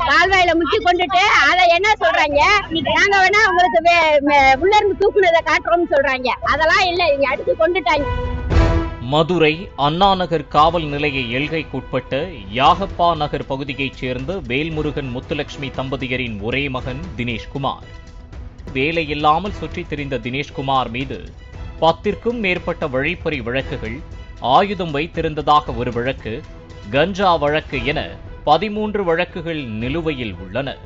கால்வாயில முக்கி கொண்டுட்டு அத என்ன சொல்றாங்க? நாங்க வேணா உங்களுக்கு உள்ள இருந்து தூக்குனதை காட்டுறோம்னு சொல்றாங்க. அதெல்லாம் இல்ல இங்க அடிச்சு கொண்டுட்டாங்க. மதுரை அண்ணா நகர் காவல் நிலைய எல்கைக்குட்பட்ட யாகப்பா நகர் பகுதியைச் சேர்ந்த வேல்முருகன் முத்துலட்சுமி தம்பதியரின் ஒரே மகன் தினேஷ்குமார். வேலையில்லாமல் சுற்றித் திரிந்த தினேஷ்குமார் மீது பத்திற்கும் மேற்பட்ட வழிப்பறி வழக்குகள் ஆயுதம் வைத்திருந்ததாக ஒரு வழக்கு கஞ்சா வழக்கு என பதிமூன்று வழக்குகள் நிலுவையில் உள்ளன.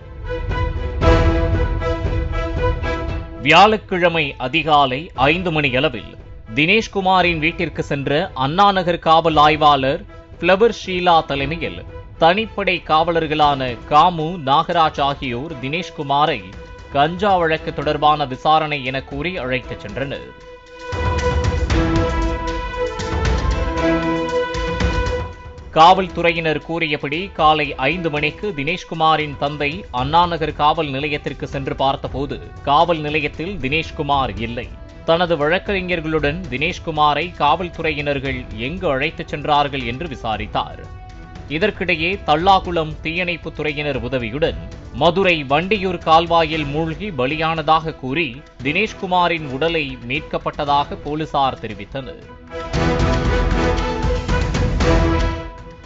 வியாழக்கிழமை அதிகாலை ஐந்து மணியளவில் தினேஷ்குமாரின் வீட்டிற்கு சென்ற அண்ணாநகர் காவல் ஆய்வாளர் பிளவர் ஷீலா தலைமையில் தனிப்படை காவலர்களான காமு நாகராஜ் ஆகியோர் தினேஷ்குமாரை கஞ்சா வழக்கு தொடர்பான விசாரணை என கூறி அழைத்துச் சென்றனர். காவல்துறையினர் கூறியபடி காலை ஐந்து மணிக்கு தினேஷ்குமாரின் தந்தை அண்ணாநகர் காவல் நிலையத்திற்கு சென்று பார்த்தபோது காவல் நிலையத்தில் தினேஷ்குமார் இல்லை. தனது வழக்கறிஞர்களுடன் தினேஷ்குமாரை காவல்துறையினர்கள் எங்கு அழைத்துச் சென்றார்கள் என்று விசாரித்தார். இதற்கிடையே தள்ளாகுளம் தீயணைப்புத் துறையினர் உதவியுடன் மதுரை வண்டியூர் கால்வாயில் மூழ்கி பலியானதாக கூறி தினேஷ்குமாரின் உடலை மீட்கப்பட்டதாக போலீசார் தெரிவித்தனர்.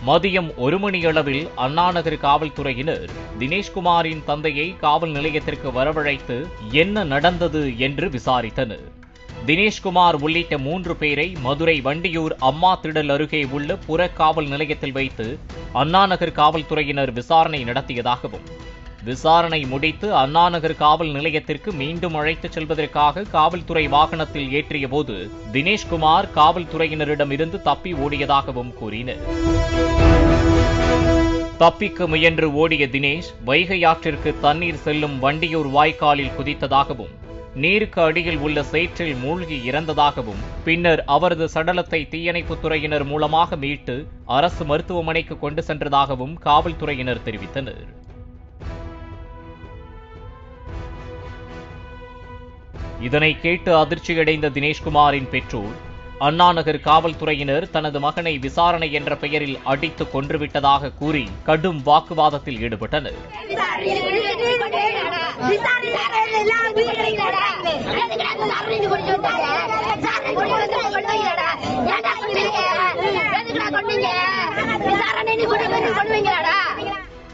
மதியம் ஒரு மணியளவில் அண்ணாநகர் காவல்துறையினர் தினேஷ்குமாரின் தந்தையை காவல் நிலையத்திற்கு வரவழைத்து என்ன நடந்தது என்று விசாரித்தனர். தினேஷ்குமார் உள்ளிட்ட மூன்று பேரை மதுரை வண்டியூர் அம்மா திடல் அருகே உள்ள புற காவல் நிலையத்தில் வைத்து அண்ணாநகர் காவல்துறையினர் விசாரணை நடத்தியதாகவும் விசாரணை முடித்து அண்ணாநகர் காவல் நிலையத்திற்கு மீண்டும் அழைத்துச் செல்வதற்காக காவல்துறை வாகனத்தில் ஏற்றியபோது தினேஷ்குமார் காவல்துறையினரிடமிருந்து தப்பி ஓடியதாகவும் கூறினர். தப்பிக்க முயன்று ஓடிய தினேஷ் வைகை ஆற்றிற்கு தண்ணீர் செல்லும் வண்டியூர் வாய்க்காலில் குதித்ததாகவும் நீருக்கு அடியில் உள்ள சேற்றில் மூழ்கி இறந்ததாகவும் பின்னர் அவரது சடலத்தை தீயணைப்புத் துறையினர் மூலமாக மீட்டு அரசு மருத்துவமனைக்கு கொண்டு சென்றதாகவும் காவல்துறையினர் தெரிவித்தனர். இதனை கேட்டு அதிர்ச்சியடைந்த தினேஷ்குமாரின் பெற்றோர் அண்ணாநகர் காவல்துறையினர் தனது மகனை விசாரணை என்ற பெயரில் அடித்து கொன்றுவிட்டதாக கூறி கடும் வாக்குவாதத்தில் ஈடுபட்டனர்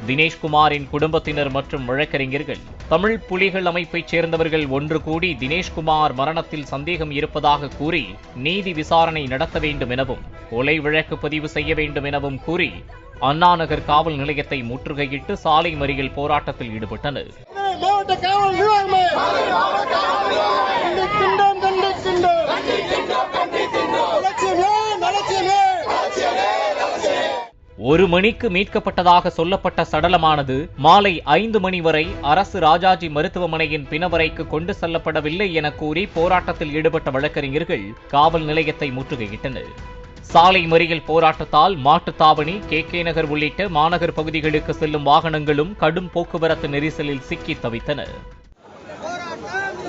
தினேஷ்குமாரின் குடும்பத்தினர் மற்றும் வழக்கறிஞர்கள். தமிழ் புலிகள் அமைப்பைச் சேர்ந்தவர்கள் ஒன்று கூடி தினேஷ்குமார் மரணத்தில் சந்தேகம் இருப்பதாக கூறி நீதி விசாரணை நடத்த வேண்டும் எனவும் கொலை வழக்கு பதிவு செய்ய வேண்டும் எனவும் கூறி அண்ணாநகர் காவல் நிலையத்தை முற்றுகையிட்டு சாலை மறியல் போராட்டத்தில் ஈடுபட்டனர். ஒரு மணிக்கு மீட்கப்பட்டதாக சொல்லப்பட்ட சடலமானது மாலை ஐந்து மணி வரை அரசு ராஜாஜி மருத்துவமனையின் பிணவரைக்கு கொண்டு செல்லப்படவில்லை என கூறி போராட்டத்தில் ஈடுபட்ட வழக்கறிஞர்கள் காவல் நிலையத்தை முற்றுகையிட்டனர். சாலை மறியல் போராட்டத்தால் மாட்டுத்தாவணி கே. கே. நகர் உள்ளிட்ட மாநகர் பகுதிகளுக்கு செல்லும் வாகனங்களும் கடும் போக்குவரத்து நெரிசலில் சிக்கி தவித்தன போராட்டம்.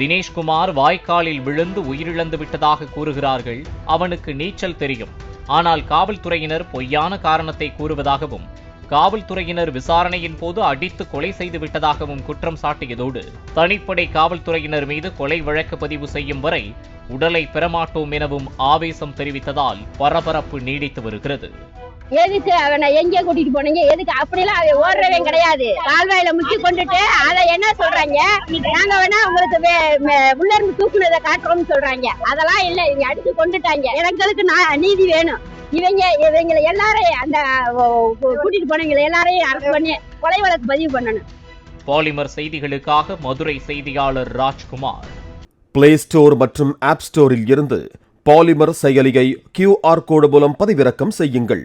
தினேஷ்குமார் வாய்க்காலில் விழுந்து உயிரிழந்து விட்டதாக கூறுகிறார்கள். அவனுக்கு நீச்சல் தெரியும். ஆனால் காவல்துறையினர் பொய்யான காரணத்தை கூறுவதாகவும் காவல்துறையினர் விசாரணையின் போது அடித்து கொலை செய்து விட்டதாகவும் குற்றம் சாட்டியதோடு தனிப்படை காவல்துறையினர் மீது கொலை வழக்கு பதிவு செய்யும் வரை உடலை பெறமாட்டோம் எனவும் ஆவேசம் தெரிவித்ததால் பரபரப்பு நீடித்து வருகிறது. எதுக்கு அவனை எங்க கூட்டிட்டு போனீங்க? எதுக்கு? அப்படிலாம் அவன் ஓடுறவன் கிடையாது. கால்வாயில முக்கி கொண்டுட்டு அத என்ன சொல்றாங்க? நாங்க வேணா உங்களுக்கு உள்ள இருந்து தூக்குனதை காட்டுறோம்னு சொல்றாங்க. அதெல்லாம் இல்ல. இவங்க அடிச்சு கொண்டுட்டாங்க. எங்களுக்கு நான் நீதி வேணும். இவங்க இவங்களை எல்லாரையும் அந்த கூட்டிட்டு போனவங்களை எல்லாரையும் அரெஸ்ட் பண்ணி கொலை வழக்கு பதிவு பண்ணணும். பாலிமர் செய்திகளுக்காக மதுரை செய்தியாளர் ராஜ்குமார். பிளே ஸ்டோர் மற்றும் ஆப் ஸ்டோரில் இருந்து பாலிமர் செயலியை கியூஆர் கோடு மூலம் பதிவிறக்கம் செய்யுங்கள்.